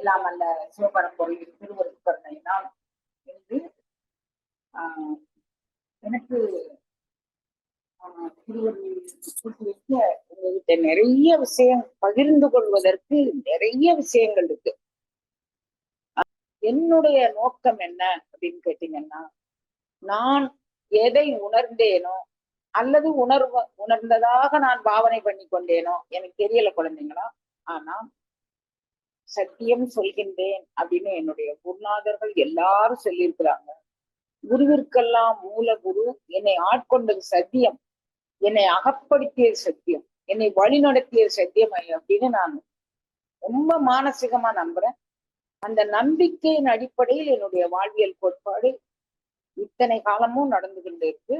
எல்லாம் அல்ல. சிவபரம்பொருள் தான் என்று எனக்கு உங்ககிட்ட நிறைய விஷயம் பகிர்ந்து கொள்வதற்கு நிறைய விஷயங்கள் இருக்கு. என்னுடைய நோக்கம் என்ன அப்படின்னு கேட்டீங்கன்னா நான் எதை உணர்ந்தேனோ அல்லது உணர்வ உணர்ந்ததாக நான் பாவனை பண்ணி கொண்டேனோ எனக்கு தெரியல குழந்தைங்களா? ஆனா சத்தியம் சொல்கின்றேன் அப்படின்னு என்னுடைய குருநாதர்கள் எல்லாரும் சொல்லியிருக்கிறாங்க. குருவிற்கெல்லாம் மூல குரு என்னை ஆட்கொண்டது சத்தியம். என்னை அகப்படுத்தியது சத்தியம். என்னை வழி நடத்திய சத்தியம் அப்படின்னு நான் ரொம்ப மானசீகமா நம்புறேன். அந்த நம்பிக்கையின் அடிப்படையில் என்னுடைய வாழ்வியல் கோட்பாடு இத்தனை காலமும் நடந்து கொண்டு இருக்கு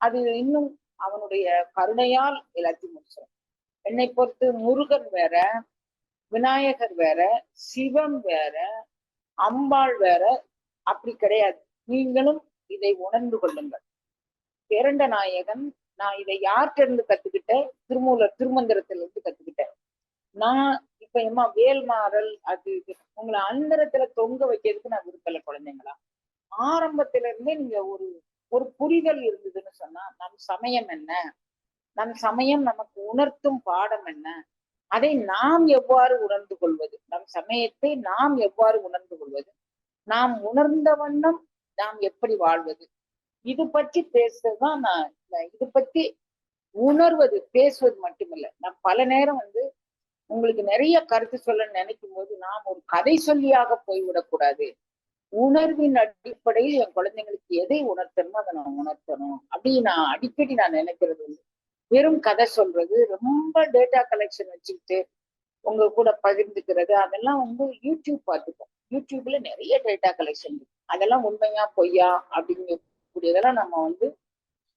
அது இன்னும் அவனுடைய கருணையால் எல்லாத்தையும் முடிச்சிடும். என்னை பொறுத்து முருகன் வேற விநாயகர் வேற சிவம் வேற அம்பாள் வேற அப்படி கிடையாது. நீங்களும் இதை உணர்ந்து கொள்ளுங்கள். பேரண்ட நாயகன் நான் இதை யார்கிட்ட இருந்து கத்துக்கிட்டேன்? திருமூலர் திருமந்திரத்துல இருந்து கத்துக்கிட்டேன். நான் இப்ப எம்மா வேல்மாறல் அது இது உங்களை அந்தரத்துல தொங்க வைக்கிறதுக்கு நான் விருப்பல குழந்தைங்களா? ஆரம்பத்துல இருந்தே நீங்க ஒரு ஒரு புரிதல் இருந்ததுன்னு சொன்னா நம் சமயம் என்ன? நம் சமயம் நமக்கு உணர்த்தும் பாடம் என்ன? அதை நாம் எவ்வாறு உணர்ந்து கொள்வது? நம் சமயத்தை நாம் எவ்வாறு உணர்ந்து கொள்வது? நாம் உணர்ந்த வண்ணம் நாம் எப்படி வாழ்வது? இது பற்றி பேசுறதுதான் நான் இது பற்றி உணர்வது பேசுவது மட்டுமில்லை. நான் பல நேரம் வந்து உங்களுக்கு நிறைய கருத்து சொல்ல நினைக்கும் போது நாம் ஒரு கதை சொல்லியாக போய்விடக்கூடாது உணர்வின் அடிப்படையில் என் குழந்தைங்களுக்கு எதை உணர்த்தணுமோ அதை நான் உணர்த்தணும் அப்படி நான் அடிக்கடி நான் நினைக்கிறது உண்டு. வெறும் கதை சொல்றது ரொம்ப டேட்டா கலெக்ஷன் வச்சுக்கிட்டு உங்க கூட பகிர்ந்துக்கிறது அதெல்லாம் வந்து யூடியூப் பார்த்துப்போம். யூடியூப்ல நிறைய டேட்டா கலெக்ஷன் இருக்கு. அதெல்லாம் உண்மையா பொய்யா அப்படிங்கக்கூடியதெல்லாம் நம்ம வந்து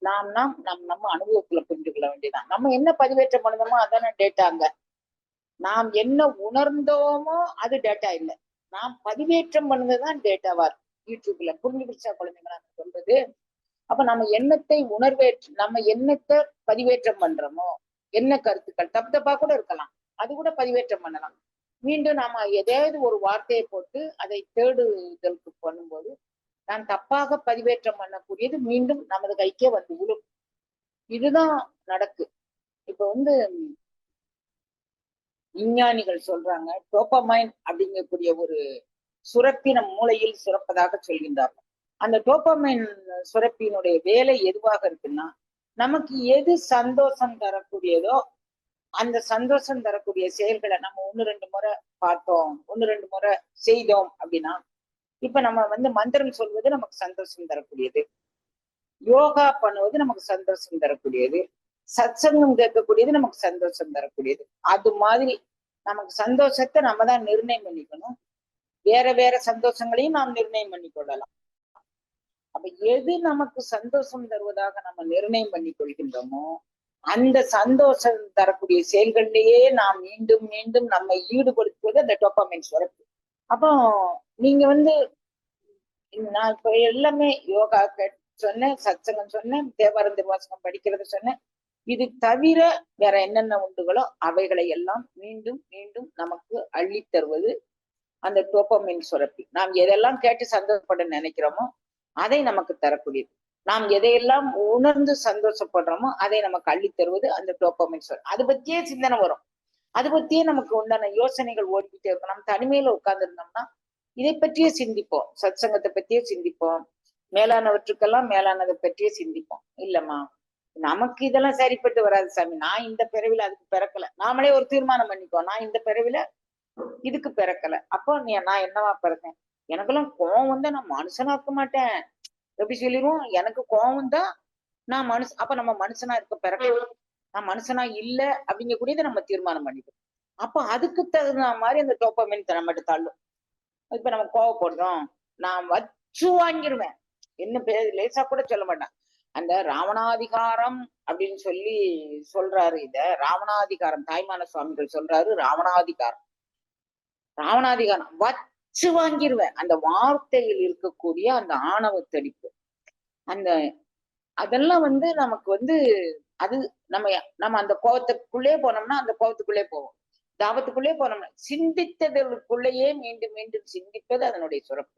நாம் நாம் நம் நம்ம அனுபவத்துல புரிந்து கொள்ள வேண்டியதான் நம்ம என்ன பதிவேற்றம் பண்ணுதோமோ அதான டேட்டாங்க நாம் என்ன உணர்ந்தோமோ அது டேட்டா இல்லை. நாம் பதிவேற்றம் பண்ணதுதான் டேட்டாவா இருக்கு. யூடியூப்ல புரிஞ்சுக்கிச்சா குழந்தைங்களா? நான் சொல்றது அப்ப நம்ம எண்ணத்தை உணர்வேற்று நம்ம எண்ணத்தை பதிவேற்றம் பண்றோமோ? என்ன கருத்துக்கள்? தப்பு தப்பா கூட இருக்கலாம். அது கூட பதிவேற்றம் பண்ணலாம். மீண்டும் நாம எதாவது ஒரு வார்த்தையை போட்டு அதை தேடுதலுக்கு பண்ணும்போது நான் தப்பாக பதிவேற்றம் பண்ணக்கூடியது மீண்டும் நமது கைக்கே வந்து விழும் இதுதான் நடக்கு. இப்ப வந்து விஞ்ஞானிகள் சொல்றாங்க டோப்பமைன் அப்படிங்கக்கூடிய ஒரு சுரப்பி நம் மூளையில் சுரப்பதாக சொல்கின்றார்கள். அந்த டோப்பமைன் சுரப்பியினுடைய வேலை எதுவாக இருக்குன்னா நமக்கு எது சந்தோஷம் தரக்கூடியதோ அந்த சந்தோஷம் தரக்கூடிய செயல்களை நம்ம ஒன்னு ரெண்டு முறை பார்த்தோம் ஒன்னு ரெண்டு முறை செய்தோம் அப்படின்னா இப்ப நம்ம வந்து மந்திரம் சொல்வது நமக்கு சந்தோஷம் தரக்கூடியது. யோகா பண்ணுவது நமக்கு சந்தோஷம் தரக்கூடியது. சத்சங்கம் கேட்கக்கூடியது நமக்கு சந்தோஷம் தரக்கூடியது. அது மாதிரி நமக்கு சந்தோஷத்தை நம்ம தான் நிர்ணயம் பண்ணிக்கணும். வேற வேற சந்தோஷங்களையும் நாம் நிர்ணயம் பண்ணி கொள்ளலாம் அப்ப எது நமக்கு சந்தோஷம் தருவதாக நம்ம நிர்ணயம் பண்ணி கொள்கின்றோமோ அந்த சந்தோஷம் தரக்கூடிய செயல்களிலேயே நாம் மீண்டும் மீண்டும் நம்மை ஈடுபடுத்துவது அந்த டோப்பமைன் சுரப்பு. அப்போ நீங்க வந்து நான் இப்ப எல்லாமே யோகா கேட் சொன்னேன் சத்சங்கம் சொன்னேன் தேவாரம் திருவாசகம் படிக்கிறது சொன்னேன். இது தவிர வேற என்னென்ன உண்டுகளோ அவைகளை எல்லாம் மீண்டும் மீண்டும் நமக்கு அள்ளி தருவது அந்த டோப்பமின் சுரப்பி. நாம் எதெல்லாம் கேட்டு சந்தோஷப்பட நினைக்கிறோமோ அதை நமக்கு தரக்கூடியது. நாம் எதையெல்லாம் உணர்ந்து சந்தோஷப்படுறோமோ அதை நமக்கு அள்ளி தருவது அந்த டோப்பமின் சொல் அது பத்தியே சிந்தனை வரும். அது பத்தியே நமக்கு உண்டான யோசனைகள் ஓடிக்கிட்டே இருக்கும். நம்ம தனிமையில உட்கார்ந்துருந்தோம்னா இதை பற்றியே சிந்திப்போம். சத் சங்கத்தை பற்றியே சிந்திப்போம். மேலானவற்றுக்கெல்லாம் மேலானதை பற்றியே சிந்திப்போம். இல்லம்மா நமக்கு இதெல்லாம் சரிப்பட்டு வராது சாமி. நான் இந்த பிறவில அதுக்கு பிறக்கல. நாமளே ஒரு தீர்மானம் பண்ணிக்கோ நான் இந்த பிறவில இதுக்கு பிறக்கல. அப்போ நீ நான் என்னவா பிறந்தேன்? எனக்கெல்லாம் கோவம் வந்தா நான் மனுஷனா இருக்க மாட்டேன். எப்படி சொல்லிடுவோம் எனக்கு கோவம் தான் நான் மனுஷ அப்ப நம்ம மனுஷனா இருக்க பிறகு நான் மனுஷனா இல்ல அப்படிங்கக்கூடியதை நம்ம தீர்மானம் பண்ணிக்கணும் அப்ப அதுக்கு தகுந்த மாதிரி அந்த டோப்பமின் நம்மகிட்ட தள்ளும். இப்ப நம்ம கோவப்படுறோம் நான் வச்சு வாங்கிடுவேன் என்ன பேர் லேசா கூட சொல்ல மாட்டேன். அந்த ராவணாதிகாரம் அப்படின்னு சொல்லி சொல்றாரு இத. ராவணாதிகாரம் தாய்மான சுவாமிகள் சொல்றாரு ராவணாதிகாரம். ராவணாதிகாரம் அடிச்சு வாங்கிடுவேன் அந்த வார்த்தையில் இருக்கக்கூடிய அந்த ஆணவ தடிப்பு அந்த அதெல்லாம் வந்து நமக்கு வந்து அது நம்ம நம்ம அந்த கோபத்துக்குள்ளே போனோம்னா அந்த கோபத்துக்குள்ளே போவோம். தாபத்துக்குள்ளே போனோம்னா சிந்தித்ததற்குள்ளேயே மீண்டும் மீண்டும் சிந்திப்பது அதனுடைய சுரப்பு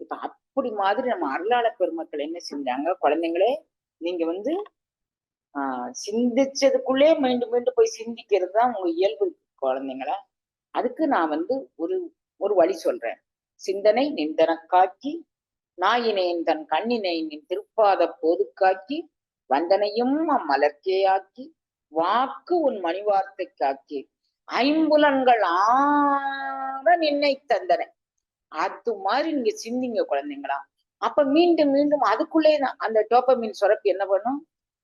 இப்ப அப்படி மாதிரி நம்ம அருளாள பெருமக்கள் என்ன செஞ்சாங்க? குழந்தைங்களே நீங்க வந்து ஆஹ் சிந்திச்சதுக்குள்ளே மீண்டும் மீண்டும் போய் சிந்திக்கிறது தான் உங்க இயல்பு குழந்தைங்களா? அதுக்கு நான் வந்து ஒரு ஒரு வழி சொல்றேன். சிந்தனை நிந்தனக்காக்கி நாயினேன் தன் கண்ணினை நின் திருப்பாத போது காக்கி வந்தனையும் அம்மலர்க்கேயாக்கி வாக்கு உன் மணிவார்த்தை காக்கி ஐம்புலன்கள் ஆற நின்னை தந்தன. அது மாதிரி நீங்க சிந்திங்க குழந்தைங்களா. அப்ப மீண்டும் மீண்டும் அதுக்குள்ளே அந்த டோப்பமின் சுரப்பு என்ன பண்ணும்?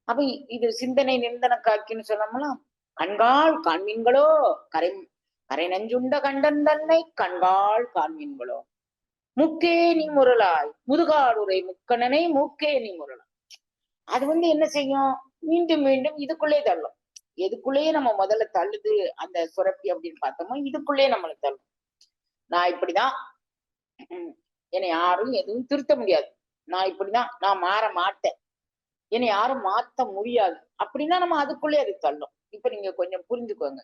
அப்ப இது சிந்தனை நிந்தன காக்கின்னு சொன்னோம்னா கண்கால் கண்மீன்களோ கரை அரை நஞ்சுண்ட கண்டன் தன்னை கண்காள் காண்மீன்களோ முக்கே நீ முரளாய். முதுகாடுரை முக்கணனை மூக்கே நீ முரளாய். அது வந்து என்ன செய்யும்? மீண்டும் மீண்டும் இதுக்குள்ளே தள்ளும். எதுக்குள்ளேயே நம்ம முதல்ல தள்ளுது? அந்த சுரப்பி அப்படின்னு பார்த்தோமோ இதுக்குள்ளேயே நம்மளை தள்ளும். நான் இப்படிதான் உம், என்னை யாரும் எதுவும் திருத்த முடியாது. நான் இப்படிதான் நான் மாற மாட்டேன். என்னை யாரும் மாத்த முடியாது. அப்படின்னா நம்ம அதுக்குள்ளே அது தள்ளும். இப்ப நீங்க கொஞ்சம் புரிஞ்சுக்கோங்க.